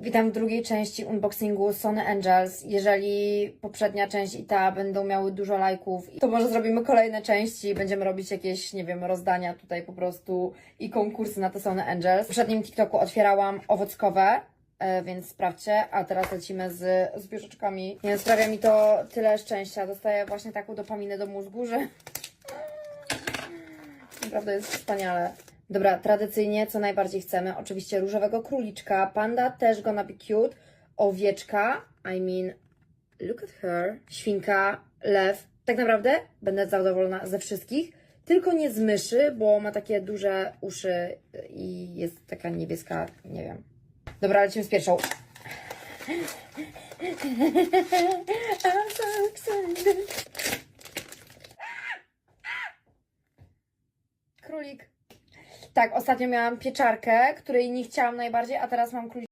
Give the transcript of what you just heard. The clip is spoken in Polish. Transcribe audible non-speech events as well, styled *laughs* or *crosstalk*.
Witam w drugiej części unboxingu Sony Angels. Jeżeli poprzednia część i ta będą miały dużo lajków, to może zrobimy kolejne części. Będziemy robić jakieś, nie wiem, rozdania tutaj po prostu i konkursy na te Sony Angels. W poprzednim TikToku otwierałam owockowe, e, więc sprawdźcie, a teraz lecimy z, z bieżyczkami. Nie sprawia mi to tyle szczęścia. Dostaję właśnie taką dopaminę do mózgu, że *laughs* Naprawdę jest wspaniale. Dobra, tradycyjnie co najbardziej chcemy? Oczywiście różowego króliczka, panda też gonna be cute, owieczka, I mean, look at her, świnka, lew. Tak naprawdę będę zadowolona ze wszystkich, tylko nie z myszy, bo ma takie duże uszy i jest taka niebieska, nie wiem. Dobra, lecimy z pierwszą. *laughs* I'm so excited. Królik. Tak, ostatnio miałam pieczarkę, której nie chciałam najbardziej, a teraz mam królik.